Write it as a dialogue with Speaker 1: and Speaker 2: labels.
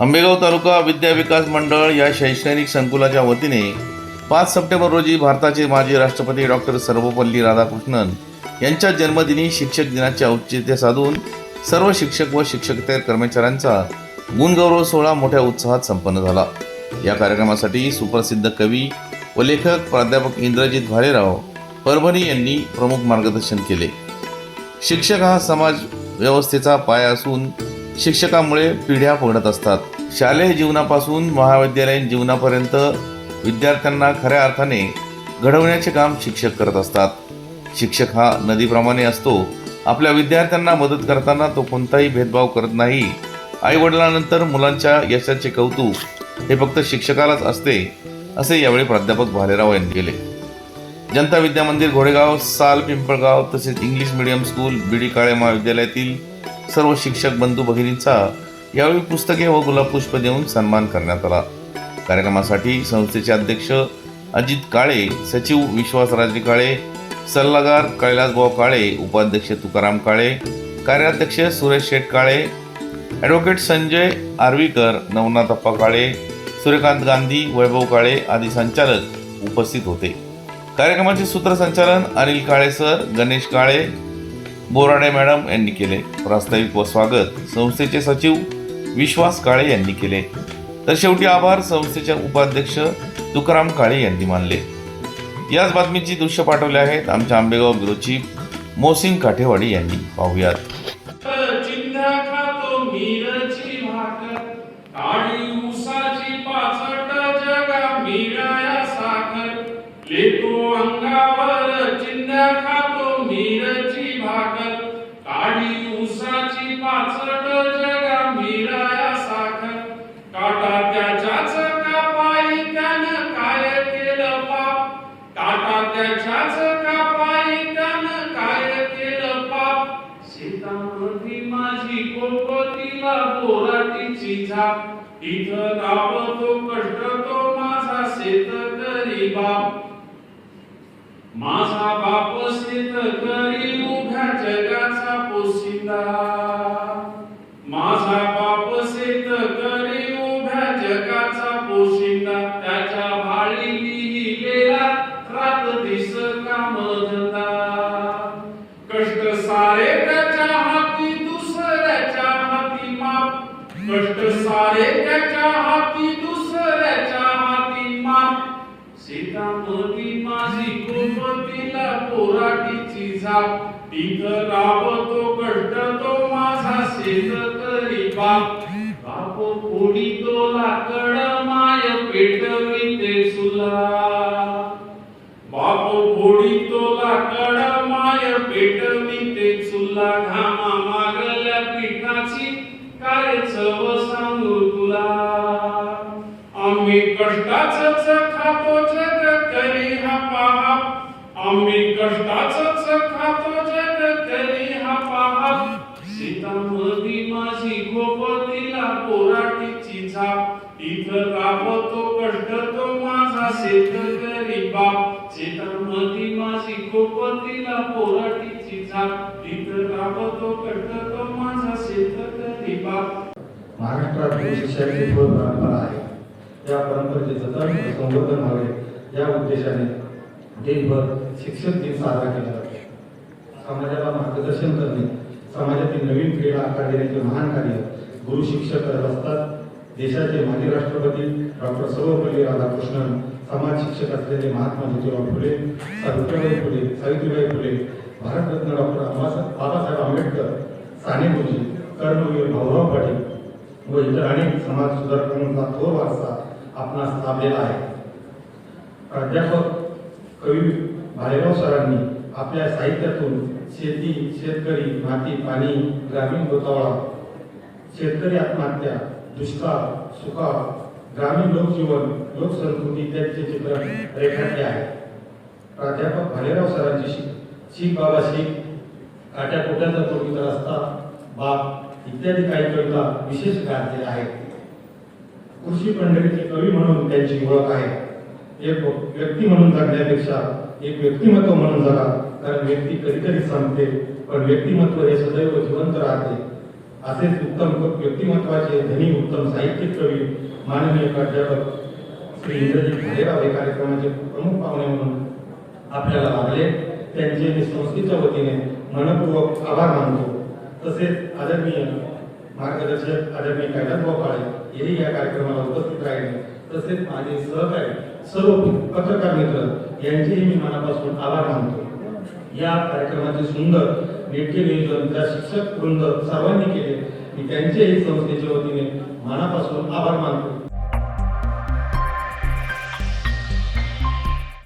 Speaker 1: आंबेगाव तालुका विद्या विकास मंडळ या शैक्षणिक संकुलाच्या वतीने पाच सप्टेंबर रोजी भारताचे माजी राष्ट्रपती डॉक्टर सर्वपल्ली राधाकृष्णन यांच्या जन्मदिनी शिक्षक दिनाचे औचित्य साधून सर्व शिक्षक व शिक्षकेतर कर्मचाऱ्यांचा गुणगौरव सोहळा मोठ्या उत्साहात संपन्न झाला. या कार्यक्रमासाठी सुप्रसिद्ध कवी व लेखक प्राध्यापक इंद्रजित भालेराव परभणी यांनी प्रमुख मार्गदर्शन केले. शिक्षक हा समाज व्यवस्थेचा पाया असून शिक्षकामुळे पिढ्या पडत असतात. शालेय जीवनापासून महाविद्यालयीन जीवनापर्यंत विद्यार्थ्यांना खऱ्या अर्थाने घडवण्याचे काम शिक्षक करत असतात. शिक्षक हा नदीप्रमाणे असतो. आपल्या विद्यार्थ्यांना मदत करताना तो कोणताही भेदभाव करत नाही. आईवडिलांनंतर मुलांच्या यशाचे कौतुक हे फक्त शिक्षकालाच असते असे यावेळी प्राध्यापक भालेराव यांनी केले. जनता विद्या मंदिर घोडेगाव साल पिंपळगाव तसेच English medium school B D Kale महाविद्यालयातील सर्व शिक्षक बंधू भगिनींचा यावेळी पुस्तके व गुलाबपुष्प देऊन सन्मान करण्यात आला. कार्यक्रमासाठी संस्थेचे अध्यक्ष अजित काळे सचिव विश्वासराजे काळे सल्लागार कैलासभाऊ काळे उपाध्यक्ष तुकाराम काळे कार्याध्यक्ष सुरेश शेठ काळे ॲडव्होकेट संजय आर्वीकर नवनाथप्पा काळे सूर्यकांत गांधी वैभव काळे आदी संचालक उपस्थित होते. कार्यक्रमाचे सूत्रसंचालन अनिल काळे सर गणेश काळे बोराडे मॅडम यांनी केले. प्रास्ताविक व स्वागत संस्थेचे सचिव विश्वास काळे यांनी केले. तर शेवटी आभार संस्थेचे उपाध्यक्ष तुकाराम काळे यांनी मानले. याच बातमीची दृश्य पाठवले आहेत आमच्या आंबेगाव ब्युरोची मोसिन काठेवाडी यांनी. पाहूयात.
Speaker 2: त्याच्याच कापाई त्यानं काय केलं पाप? शेतामध्ये माझी कोपतीला बोराटीची झाप. इथं दाबतो कष्ट तो माझा शेतकरी बाप. माझा बाप शेतकरी उभ्या जगाचा पोशिंदा. माझा बाप शेतकरी उभ्या जगाचा पोशिंदा. त्याच्या भाळी लिहिलेला रात तिथं राबतो कष्ट तो माझा शेतकरी बाप. बाप कोणी तो लाकड माय पेटवी ते सुला. तो लाकड माय पेटवी ते चुल्ला घामा मागल्या पिठाची काय चव सांगू तुला? आम्ही कष्टाच खातो जग करी हा पहा. आम्ही कष्टाच खातो जग करी हा पाप सीतामधी माझी गोपतीला कोराटी झाप इथं राबतो कष्ट तो माझा शेतकरी बाप. शेतामधी माझी गोपतीला पोराटीची झाप इथं राबतो कष्ट तो माझा शेतकरी बाप.
Speaker 3: महाराष्ट्रात शिक्षणाची पूर्ण परंपरा आहे. या परंपरेचे जतन संवर्धन व्हावे या उद्देशाने देशभर शिक्षक दिन साजरा केला जातो. समाजाला मार्गदर्शन करणे समाजातील नवीन पिढीला आकार देण्याचे महान कार्य गुरु शिक्षक करत असतात. देशाचे माजी राष्ट्रपती डॉक्टर सर्वपल्ली राधाकृष्णन समाज शिक्षक असलेले महात्मा ज्योतिराव फुले सावित्रीबाई फुले सावित्रीबाई फुले भारतरत्न डॉक्टर बाबासाहेब आंबेडकर साने गुरुजी कर्मवीर भाऊराव पाटील. व इतर अनेक समाज सुधारकांचा थोर वारसा आपणास लाभलेला आहे. प्राध्यापक कवी भालेराव सरांनी आपल्या साहित्यातून शेती शेतकरी माती पाणी ग्रामीण गोतावळा शेतकरी आत्महत्या दुष्काळ सुकाळ ग्रामीण लोकजीवन लोकसंस्कृती इत्यादीचे चित्र रेखाटले आहे प्राध्यापक भालेराव सरांची शीख बाबा शीख काट्या कोट्याचा तो रस्ता बाप इत्यादी काही कविता विशेष गाजलेल्या आहेत. कृषी पंढरीचे कवी म्हणून त्यांची ओळख आहे. एक व्यक्ती म्हणून जगण्यापेक्षा एक व्यक्तिमत्व म्हणून जगा कारण व्यक्ती कधीतरी संपते पण व्यक्तिमत्व हे सदैव जिवंत राहते. असेच उत्तम व्यक्तिमत्वाचे धनी उत्तम साहित्यिक कवी माननीय प्राध्यापक श्री इंद्रजित भालेराव हे कार्यक्रमाचे प्रमुख पाहुणे म्हणून आपल्याला लाभले त्यांचे मी संस्थेच्या वतीने मनपूर्वक आभार मानतो. तसेच आदरणीय मार्गदर्शक आदरणीय कैलासभाऊ काळे हेही या कार्यक्रमाला उपस्थित राहिले. तसेच माझे सहकारी सर्व पत्रकार मित्र यांचेही मी मनापासून आभार मानतो. या कार्यक्रमाचे सुंदर नेटके नियोजन त्या शिक्षक वृंद सर्वांनी केले मी त्यांचेही संस्थेच्या वतीने मनापासून आभार मानतो.